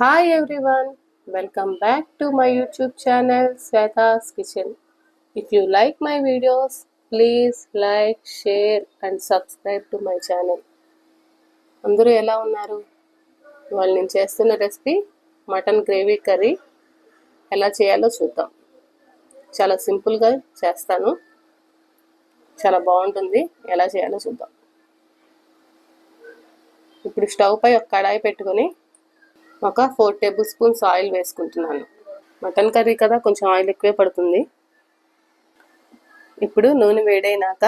Hi everyone welcome back to my YouTube channel Shweta's kitchen if you like my videos please like share and subscribe to my channel అందరూ ఎలా ఉన్నారు? వాళ్ళు నేను చేస్తున్న recipe mutton gravy curry ఎలా చేయాలో చూద్దాం. చాలా సింపుల్గా చేస్తాను. చాలా బాగుంటుంది. ఎలా చేయాలో చూద్దాం. ఇప్పుడు స్టవ్ పై ఒక కడాయి పెట్టుకొని ఒక ఫోర్ టేబుల్ స్పూన్స్ ఆయిల్ వేసుకుంటున్నాను. మటన్ కర్రీ కదా కొంచెం ఆయిల్ ఎక్కువే పడుతుంది. ఇప్పుడు నూనె వేడైనాక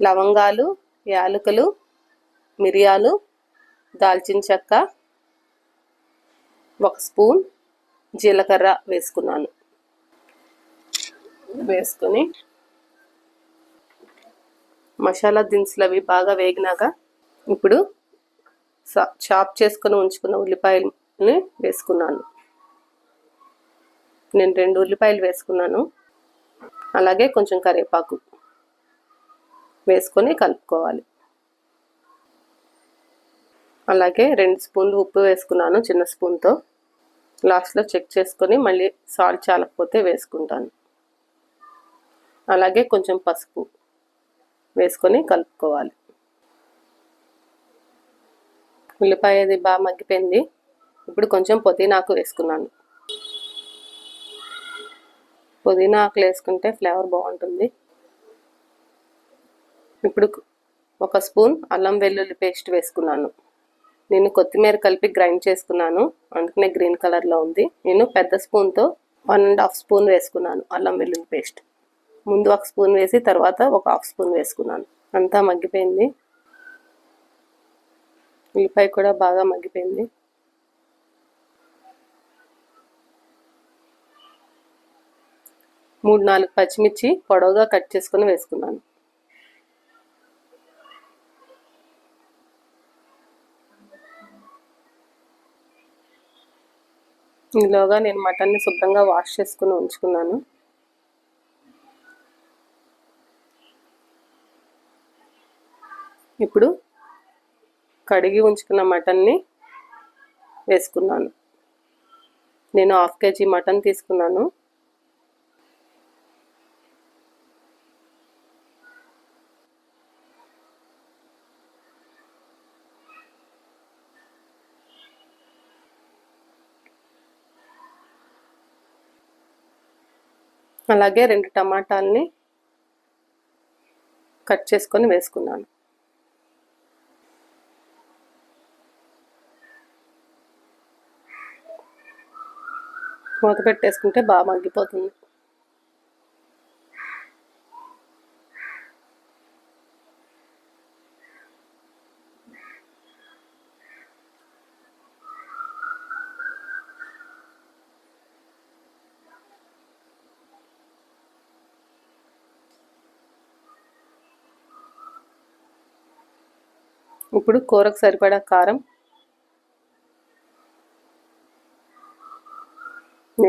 లవంగాలు యాలకులు మిరియాలు దాల్చిన చెక్క ఒక స్పూన్ జీలకర్ర వేసుకున్నాను. వేసుకొని మసాలా దినుసులు అవి బాగా వేగినాక ఇప్పుడు చాప్ చేసుకుని ఉంచుకున్న ఉల్లిపాయలని వేసుకున్నాను. నేను రెండు ఉల్లిపాయలు వేసుకున్నాను. అలాగే కొంచెం కరివేపాకు వేసుకొని కలుపుకోవాలి. అలాగే రెండు స్పూన్లు ఉప్పు వేసుకున్నాను చిన్న స్పూన్తో. లాస్ట్లో చెక్ చేసుకొని మళ్ళీ సాల్ట్ చాలకపోతే వేసుకుంటాను. అలాగే కొంచెం పసుపు వేసుకొని కలుపుకోవాలి. ఉల్లిపాయ అది బాగా మగ్గిపోయింది. ఇప్పుడు కొంచెం పుదీనాకు వేసుకున్నాను. పుదీనా ఆకులు వేసుకుంటే ఫ్లేవర్ బాగుంటుంది. ఇప్పుడు ఒక స్పూన్ అల్లం వెల్లుల్లి పేస్ట్ వేసుకున్నాను. నేను కొత్తిమీర కలిపి గ్రైండ్ చేసుకున్నాను. అందుకనే గ్రీన్ కలర్లో ఉంది. నేను పెద్ద స్పూన్తో వన్ అండ్ హాఫ్ స్పూన్ వేసుకున్నాను అల్లం వెల్లుల్లి పేస్ట్. ముందు ఒక స్పూన్ వేసి తర్వాత ఒక హాఫ్ స్పూన్ వేసుకున్నాను. అంతా మగ్గిపోయింది. ఉల్లిపాయ కూడా బాగా మగ్గిపోయింది. మూడు నాలుగు పచ్చిమిర్చి పొడవుగా కట్ చేసుకొని వేసుకున్నాను. ఈలోగా నేను మటన్ని శుభ్రంగా వాష్ చేసుకుని ఉంచుకున్నాను. ఇప్పుడు కడిగి ఉంచుకున్న మటన్ని వేసుకున్నాను. నేను హాఫ్ కేజీ మటన్ తీసుకున్నాను. అలాగే రెండు టమాటాలని కట్ చేసుకొని వేసుకున్నాను. మూత పెట్టేసుకుంటే బాగా మగ్గిపోతుంది. ఇప్పుడు కూరకు సరిపడా కారం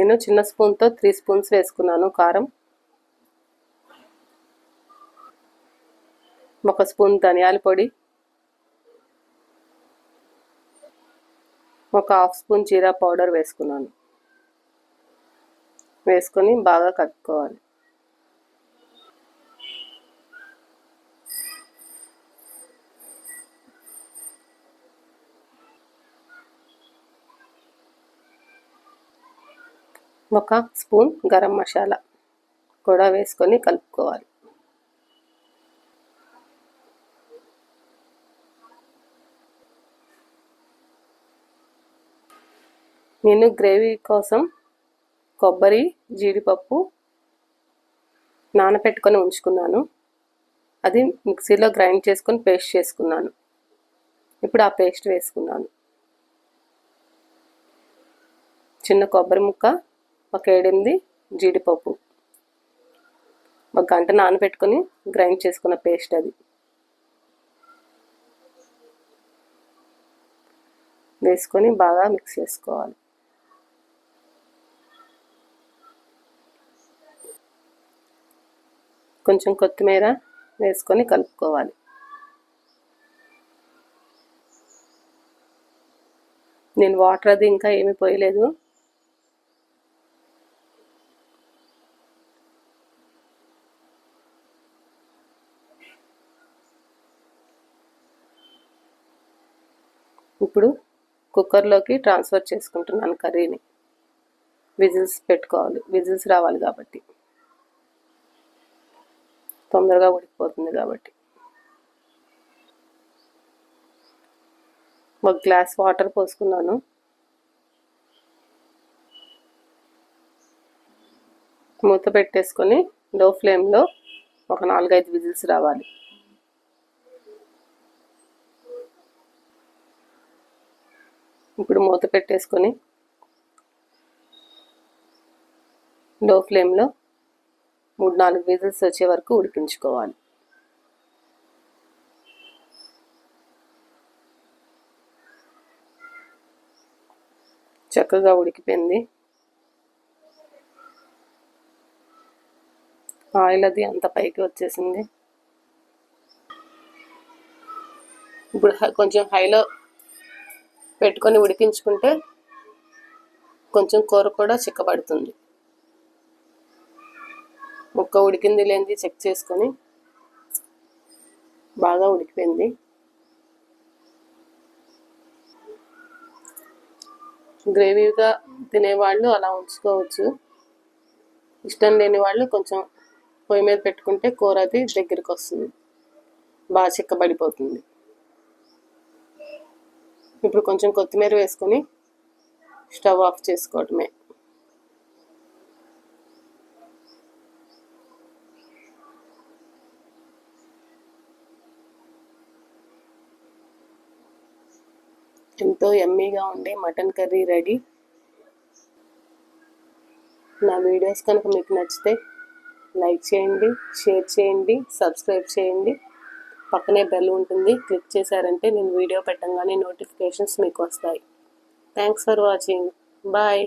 నేను చిన్న స్పూన్తో త్రీ స్పూన్స్ వేసుకున్నాను కారం. ఒక స్పూన్ ధనియాల పొడి. ఒక హాఫ్ స్పూన్ జీరా పౌడర్ వేసుకున్నాను. వేసుకొని బాగా కలుపుకోవాలి. ఒక స్పూన్ గరం మసాలా కూడా వేసుకొని కలుపుకోవాలి. నేను గ్రేవీ కోసం కొబ్బరి జీడిపప్పు నానబెట్టుకొని ఉంచుకున్నాను. అది మిక్సీలో గ్రైండ్ చేసుకొని పేస్ట్ చేసుకున్నాను. ఇప్పుడు ఆ పేస్ట్ వేసుకున్నాను. చిన్న కొబ్బరి ముక్క ఒక ఏడెనిమిది జీడిపప్పు. ఒక గంట నానబెట్టుకొని గ్రైండ్ చేసుకున్న పేస్ట్ అది. వేసుకొని బాగా మిక్స్ చేసుకోవాలి. కొంచెం కొత్తిమీర వేసుకొని కలుపుకోవాలి. నేను వాటర్ అది ఇంకా ఏమీ పోయలేదు. ఇప్పుడు కుక్కర్లోకి ట్రాన్స్ఫర్ చేసుకుంటున్నాను కర్రీని. విజిల్స్ పెట్టుకోవాలి. విజిల్స్ రావాలి కాబట్టి. తొందరగా ఉడికిపోతుంది కాబట్టి. ఒక గ్లాస్ వాటర్ పోసుకున్నాను. మూత పెట్టేసుకొని లో ఫ్లేమ్లో ఒక నాలుగైదు విజిల్స్ రావాలి. ఇప్పుడు మూత పెట్టేసుకొని లో ఫ్లేమ్లో మూడు నాలుగు విజిల్స్ వచ్చే వరకు ఉడికించుకోవాలి. చక్కగా ఉడికిపోయింది. ఆయిల్ అది అంత పైకి వచ్చేసింది. ఇప్పుడు కొంచెం హైలో పెట్టుకొని ఉడికించుకుంటే కొంచెం కూర కూడా చిక్కబడుతుంది. ముక్క ఉడికింది లేనిది చెక్ చేసుకొని బాగా ఉడికిపోయింది. గ్రేవీగా తినేవాళ్ళు అలా ఉంచుకోవచ్చు. ఇష్టం లేని వాళ్ళు కొంచెం పొయ్యి మీద పెట్టుకుంటే కూర అది దగ్గరికి వస్తుంది. బాగా చిక్కబడిపోతుంది. ఇప్పుడు కొంచెం కొత్తిమీర వేసుకొని స్టవ్ ఆఫ్ చేసుకోవటమే. ఎంతో ఎమ్మీగా ఉండే మటన్ కర్రీ రెడీ. నా వీడియోస్ కనుక మీకు నచ్చితే లైక్ చేయండి షేర్ చేయండి సబ్స్క్రైబ్ చేయండి. పక్కనే బెల్ ఉంటుంది. క్లిక్ చేశారంటే నేను వీడియో పెట్టంగానే నోటిఫికేషన్స్ మీకు వస్తాయి. Thanks for watching bye